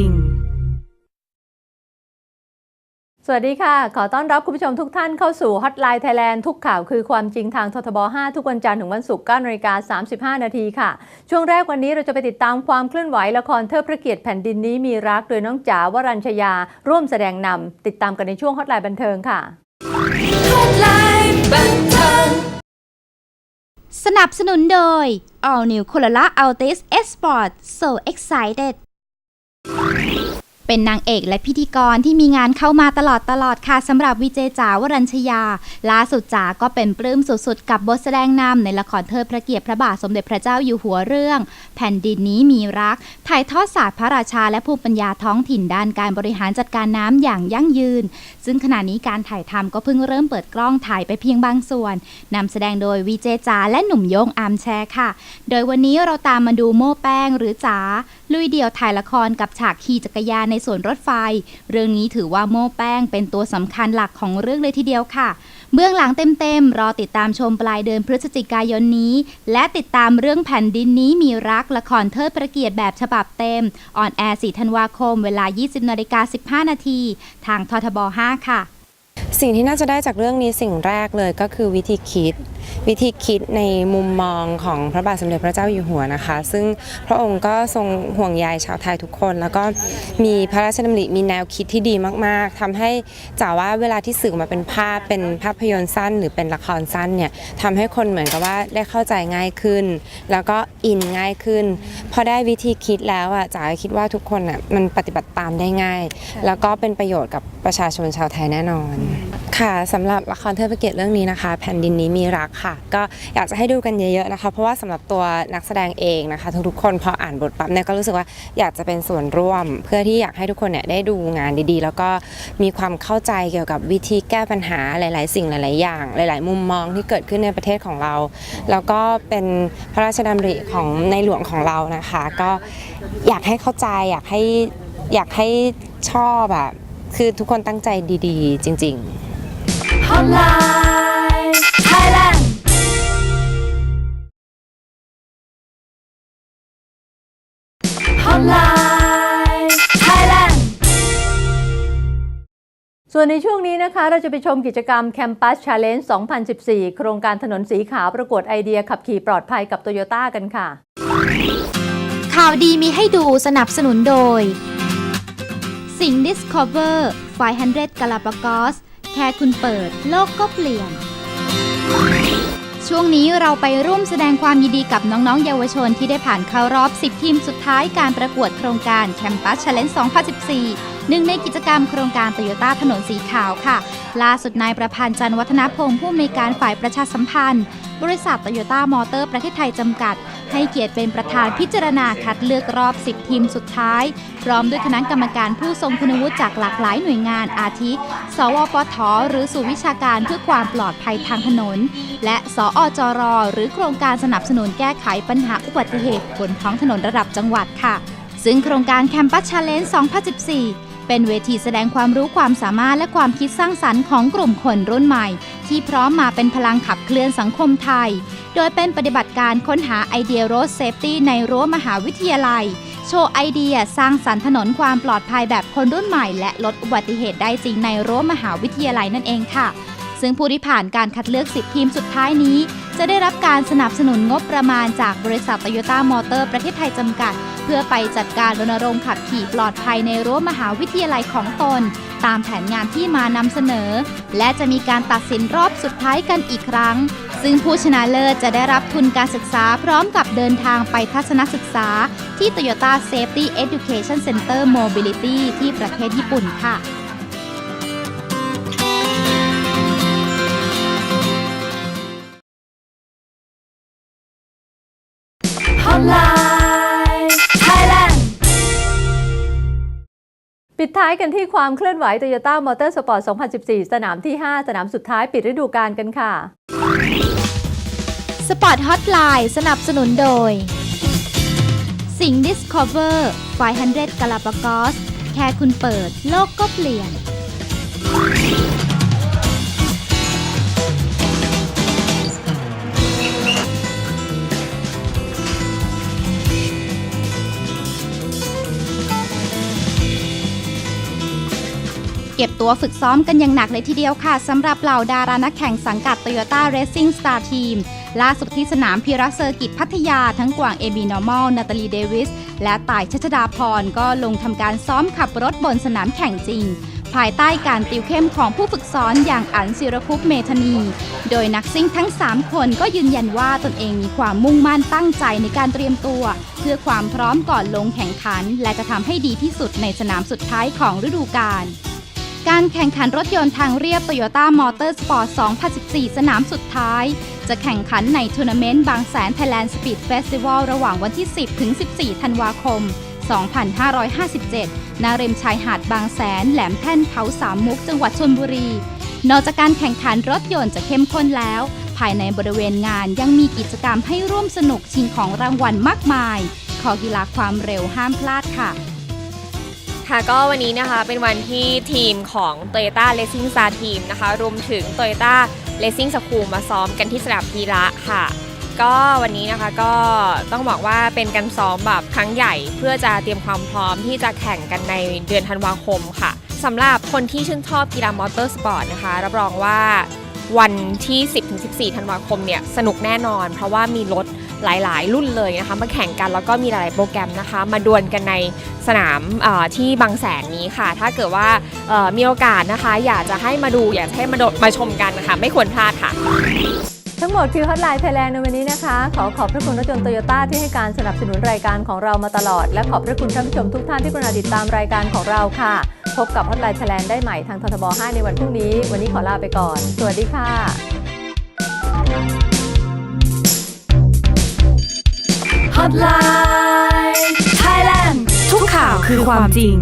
ริง สวัสดีค่ะ ขอต้อนรับคุณผู้ชมทุกท่านเข้าสู่ Hotline Thailand ทุกข่าวคือความจริงทางททบ 5 ทุกวันจันทร์ถึงวันศุกร์9นาฬิกา35 นาทีค่ะ ช่วงแรกวันนี้เราจะไปติดตามความเคลื่อนไหวละครเทิดพระเกียรติแผ่นดินนี้มีรักโดยน้องจ๋าวรัญชยา ร่วมแสดงนำติดตามกันในช่วง Hotline บันเทิงค่ะ Hotline บันเทิงสนับสนุนโดย All New Corolla Altis S Sport so excited เป็นนางเอกและพิธีกรที่มีงานเข้ามาตลอดตลอดค่ะสำหรับวีเจจ๋าวรัญชยา ล่าสุดจ๋าก็เป็นปลื้มสุดๆ กับบทแสดงนำในละครเทิดพระเกียรติพระบาทสมเด็จพระเจ้าอยู่หัวเรื่อง แผ่นดินนี้มีรัก ถ่ายทอดศาสตร์พระราชาและภูมิปัญญาท้องถิ่นด้านการบริหารจัดการน้ำอย่างยั่งยืน ซึ่งขณะนี้การถ่ายทำก็เพิ่งเริ่มเปิดกล้องถ่ายไปเพียงบางส่วนนำแสดงโดยวีเจจ๋าและหนุ่มโยงอามแชร์ค่ะ โดยวันนี้เราตามมาดูโม่แป้งหรือจ๋า ลุยเดี่ยวถ่ายละครกับฉากขี่จักรยานในสวนรถไฟ เรื่องนี้ถือว่าโม่แป้งเป็นตัวสำคัญหลักของเรื่องเลยทีเดียวค่ะ เบื้องหลังเต็มๆ รอติดตามชมปลายเดือนพฤศจิกายนนี้ และติดตามเรื่องแผ่นดินนี้มีรักละครเทิดพระเกียรติแบบฉบับเต็ม ออนแอร์ 4 ธันวาคม เวลา 20นาฬิกา15 นาที ทางททบ 5 ค่ะ สิ่งที่น่าจะได้จากเรื่องนี้สิ่งแรกเลยก็คือวิธีคิดวิธีคิดในมุมมองของพระบาทสมเด็จพระเจ้าอยู่หัวนะคะ ซึ่งพระองค์ก็ทรงห่วงใยชาวไทยทุกคน แล้วก็มีพระราชดำริมีแนวคิดที่ดีมาก ๆทำให้จ๋าว่าเวลาที่สื่อมาเป็นภาพเป็นภาพยนตร์สั้น หรือเป็นละครสั้นเนี่ยทำให้คนเหมือนกับว่าได้เข้าใจง่ายขึ้น แล้วก็อินง่ายขึ้น พอได้วิธีคิดแล้วอะจ๋าคิดว่าทุกคนอะมันปฏิบัติตามได้ง่าย แล้วก็เป็นประโยชน์กับประชาชนชาวไทยแน่นอน ค่ะสำหรับละครเทิดพระเกียรติเรื่องนี้นะคะ แผ่นดินนี้มีรักค่ะ ก็อยากจะให้ดูกันเยอะๆนะคะ เพราะว่าสำหรับตัวนักแสดงเองนะคะ ทุกๆคนพออ่านบทปั๊บเนี่ยก็รู้สึกว่าอยากจะเป็นส่วนร่วม เพื่อที่อยากให้ทุกคนเนี่ยได้ดูงานดีๆ แล้วก็มีความเข้าใจเกี่ยวกับวิธีแก้ปัญหาหลาย ๆ สิ่งหลาย ๆ อย่าง หลาย ๆ มุมมองที่เกิดขึ้นในประเทศของเรา แล้วก็เป็นพระราชดำริของในหลวงของเรานะคะ ก็อยากให้เข้าใจอยากให้อยากให้ชอบอะคือทุกคนตั้งใจดีๆ จริงๆ Hotline ส่วนในช่วงนี้นะคะ เราจะไปชมกิจกรรม Campus Challenge 2014 โครงการถนนสีขาวประกวดไอเดียขับขี่ปลอดภัยกับโตโยต้ากันค่ะ ข่าวดีมีให้ดูสนับสนุนโดย สิง Discover 500 Galapagos แค่คุณเปิด โลกก็เปลี่ยน ช่วงนี้เราไปร่วมแสดงความยินดีกับน้องๆ เยาวชนที่ได้ผ่านเข้ารอบ 10 ทีมสุดท้ายการประกวดโครงการ Campus Challenge 2014หนึ่งในกิจกรรมโครงการโตโยต้าถนนสีขาวค่ะ ล่าสุดนายประพันธ์จันวัฒนพงศ์ผู้อำนวยการฝ่ายประชาสัมพันธ์ บริษัทโตโยต้ามอเตอร์ประเทศไทยจำกัด ให้เกียรติเป็นประธานพิจารณาคัดเลือกรอบ 10 ทีมสุดท้าย พร้อมด้วยคณะกรรมการผู้ทรงคุณวุฒิจากหลากหลายหน่วยงานอาทิ สวปท หรือศูนย์วิชาการเพื่อความปลอดภัยทางถนน และสอจร หรือโครงการสนับสนุนแก้ไขปัญหาอุบัติเหตุบนท้องถนนระดับจังหวัดค่ะ ซึ่งโครงการ Campus Challenge 2014 เป็นเวทีแสดงความรู้ความสามารถและความคิดสร้างสรรค์ของกลุ่มคนรุ่นใหม่ ที่พร้อมมาเป็นพลังขับเคลื่อนสังคมไทย โดยเป็นปฏิบัติการค้นหาไอเดียโรถเซฟตี้ในรั้วมหาวิทยาลัย โชว์ไอเดียสร้างสรรค์ถนนความปลอดภัยแบบคนรุ่นใหม่ และลดอุบัติเหตุได้จริงในรั้วมหาวิทยาลัยนั่นเองค่ะ ซึ่งผู้ที่ผ่านการคัดเลือก 10 ทีมสุดท้ายนี้ จะได้รับการสนับสนุนงบประมาณจากบริษัทโตโยต้ามอเตอร์ประเทศไทยจำกัด พื่อไปจัดการรณรงค์ขับขี่ปลอดภัยในรั้วมหาวิทยาลัยของตน ตามแผนงานที่มานำเสนอ และจะมีการตัดสินรอบสุดท้ายกันอีกครั้ง ซึ่งผู้ชนะเลิศจะได้รับทุนการศึกษาพร้อมกับเดินทางไปทัศนศึกษา ที่ Toyota Safety Education Center Mobility ที่ประเทศญี่ปุ่นค่ะ ปิดท้ายกันที่ความเคลื่อนไหว Toyota Motor Sport 2014 สนามที่ 5 สนามสุดท้ายปิดฤดูกาลกันค่ะ สปอร์ตฮอตไลน์สนับสนุนโดย สิงห์ดิสคอเวอร์500กาลาปากอส แค่คุณเปิด โลกก็เปลี่ยน เก็บตัวฝึกซ้อมกันอย่างหนักเลยทีเดียวค่ะสำหรับเหล่าดารานักแข่งสังกัด Toyota Racing Star Team ล่าสุดที่สนามพีระเซอร์กิตพัทยาทั้งกวางเอบีนอร์มอลนาตาลีเดวิส และต่ายชัชดาพรก็ลงทำการซ้อมขับรถบนสนามแข่งจริง ภายใต้การติวเข้มของผู้ฝึกสอนอย่างอันศิรภุปเมธานี โดยนักซิ่งทั้ง 3 คนก็ยืนยันว่าตนเองมีความมุ่งมั่นตั้งใจในการเตรียมตัว เพื่อความพร้อมก่อนลงแข่งขัน และจะทำให้ดีที่สุดในสนามสุดท้ายของฤดูกาล การแข่งขันรถยนต์ทางเรียบ Toyota Motorsport 2014 สนามสุดท้าย จะแข่งขันในทัวร์นาเมนต์บางแสน Thailand Speed Festival ระหว่างวันที่ 10 ถึง 14 ธันวาคม 2557 ณ ริมชายหาดบางแสน แหลมแท่นเขาสามมุก จังหวัดชลบุรี นอกจากการแข่งขันรถยนต์จะเข้มข้นแล้ว ภายในบริเวณงานยังมีกิจกรรมให้ร่วมสนุกชิงของรางวัลมากมาย ขอกีฬาความเร็วห้ามพลาดค่ะ ค่ะก็วันนี้นะคะเป็นวันที่ทีมของ Toyota Racing Star Team นะคะรวมถึง Toyota Racing School มาซ้อมกันที่สนามพีระค่ะ ก็วันนี้นะคะก็ต้องบอกว่าเป็นการซ้อมแบบครั้งใหญ่เพื่อจะเตรียมความพร้อมที่จะแข่งกันในเดือนธันวาคมค่ะสำหรับคนที่ชื่นชอบกีฬามอเตอร์สปอร์ตนะคะ รับรองว่า วันที่ 10-14 ธันวาคมเนี่ยสนุกแน่นอน เพราะว่ามีรถหลายๆ รุ่นเลยนะคะมาแข่งกันแล้วก็มีหลายๆโปรแกรมนะคะ มาดวลกันในสนามที่บางแสนนี้ค่ะ ถ้าเกิดว่ามีโอกาสนะคะ อยากจะให้มาดูอยากจะให้มาดมาชมกันนะคะไม่ควรพลาดค่ะ ทั้งหมดคือ Hotline Thailand ในวันนี้นะคะ ขอขอบพระคุณรถยนต์โตโยต้าที่ให้การสนับสนุนรายการของเรามาตลอด และขอบพระคุณท่านผู้ชมทุกท่านที่กรุณาติดตามรายการของเราค่ะ พบกับฮอตไลน์ Thailand ได้ใหม่ทางททบ 5 ในวันพรุ่งนี้ วันนี้ขอลาไปก่อน สวัสดีค่ะ Hotline Thailand ทุกข่าวคือความจริง